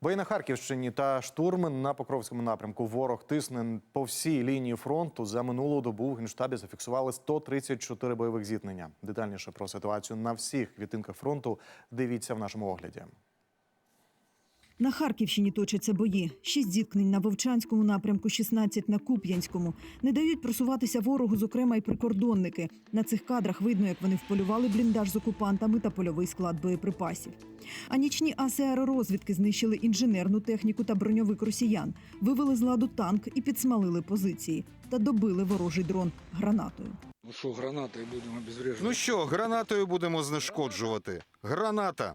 Бої на Харківщині та штурми на Покровському напрямку. Ворог тисне по всій лінії фронту. За минулу добу в генштабі зафіксували 134 бойових зіткнення. Детальніше про ситуацію на всіх відтинках фронту дивіться в нашому огляді. На Харківщині точаться бої. Шість зіткнень на Вовчанському напрямку, 16 на Куп'янському. Не дають просуватися ворогу, зокрема й прикордонники. На цих кадрах видно, як вони вполювали бліндаж з окупантами та польовий склад боєприпасів. А нічні аси аеророзвідки знищили інженерну техніку та броньовик росіян, вивели з ладу танк і підсмалили позиції та добили ворожий дрон гранатою. Ну що, гранати будемо обезврежувати? Ну що, гранатою будемо знешкоджувати. Граната.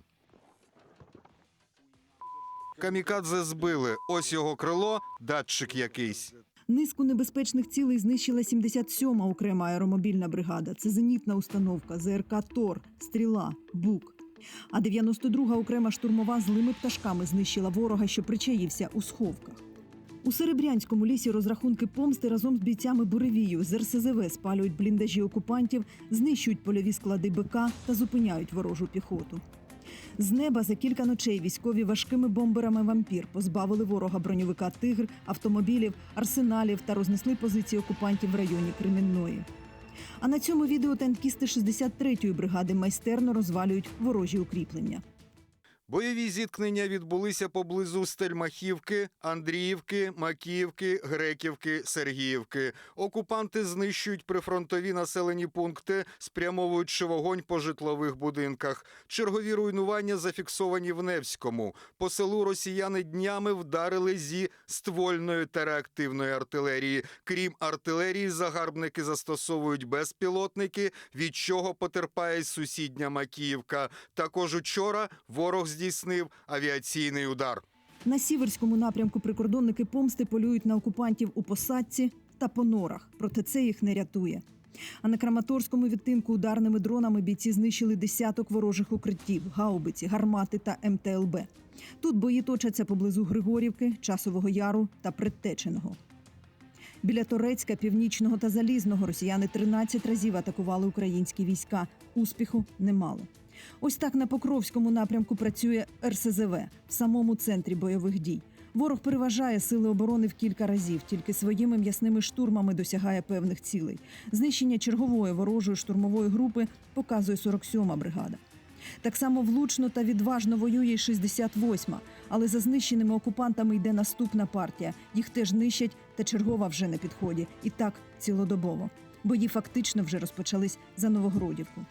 Камікадзе збили. Ось його крило, датчик якийсь. Низку небезпечних цілей знищила 77-ма окрема аеромобільна бригада. Це зенітна установка, ЗРК Тор, Стріла, Бук. А 92-га окрема штурмова злими пташками знищила ворога, що причаївся у сховках. У Серебрянському лісі розрахунки помсти разом з бійцями буревію з РСЗВ спалюють бліндажі окупантів, знищують польові склади БК та зупиняють ворожу піхоту. З неба за кілька ночей військові важкими бомберами вампір позбавили ворога броньовика Тигр, автомобілів, арсеналів та рознесли позиції окупантів в районі Кремінної. А на цьому відео танкісти 63-ї бригади майстерно розвалюють ворожі укріплення. Бойові зіткнення відбулися поблизу Стельмахівки, Андріївки, Макіївки, Греківки, Сергіївки. Окупанти знищують прифронтові населені пункти, спрямовуючи вогонь по житлових будинках. Чергові руйнування зафіксовані в Невському. По селу росіяни днями вдарили зі ствольної та реактивної артилерії. Крім артилерії, загарбники застосовують безпілотники, від чого потерпає сусідня Макіївка. Також учора ворог здійснив авіаційний удар. На сіверському напрямку прикордонники помсти полюють на окупантів у посадці та по норах. Проте це їх не рятує. А на Краматорському відтинку ударними дронами бійці знищили десяток ворожих укриттів, гаубиці, гармати та МТЛБ. Тут бої точаться поблизу Григорівки, Часового Яру та Предтеченого. Біля Торецька, Північного та Залізного росіяни 13 разів атакували українські війська. Успіху немало. Ось так на Покровському напрямку працює РСЗВ в самому центрі бойових дій. Ворог переважає сили оборони в кілька разів, тільки своїми м'ясними штурмами досягає певних цілей. Знищення чергової ворожої штурмової групи показує 47-ма бригада. Так само влучно та відважно воює й 68-ма, але за знищеними окупантами йде наступна партія. Їх теж нищать, та чергова вже на підході. І так цілодобово. Бої фактично вже розпочались за Новогродівку.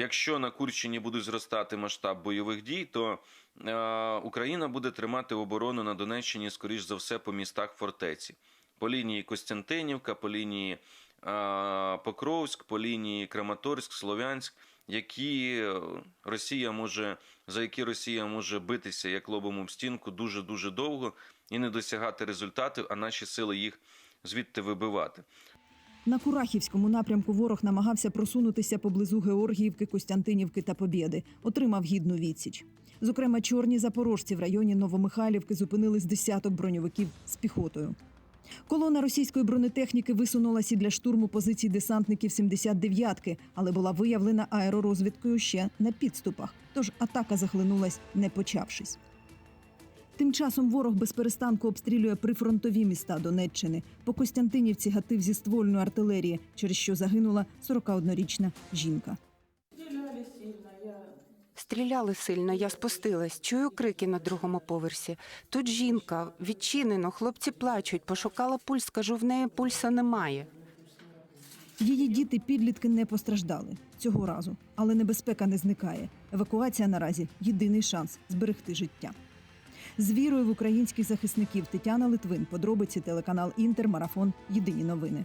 Якщо на Курщині буде зростати масштаб бойових дій, то е, Україна буде тримати оборону на Донеччині, скоріш за все, по містах фортеці. По лінії Костянтинівка, по лінії е, Покровськ, по лінії Краматорськ, Слов'янськ, які е, Росія може, за які Росія може битися як лобом об стінку дуже дуже довго і не досягати результатів, а наші сили їх звідти вибивати. На Курахівському напрямку ворог намагався просунутися поблизу Георгіївки, Костянтинівки та Побєди. Отримав гідну відсіч. Зокрема, чорні запорожці в районі Новомихайлівки зупинили з десяток броньовиків з піхотою. Колона російської бронетехніки висунулася для штурму позицій десантників 79-ки, але була виявлена аеророзвідкою ще на підступах. Тож атака захлинулась, не почавшись. Тим часом ворог без перестанку обстрілює прифронтові міста Донеччини. По Костянтинівці гатив зі ствольної артилерії, через що загинула 41-річна жінка. Стріляли сильно, я спустилась. Чую крики на другому поверсі. Тут жінка, відчинено, хлопці плачуть. Пошукала пульс, кажу, в неї пульса немає. Її діти підлітки не постраждали цього разу, але небезпека не зникає. Евакуація наразі єдиний шанс зберегти життя. З вірою в українських захисників Тетяна Литвин, подробиці телеканал Інтер, марафон Єдині новини.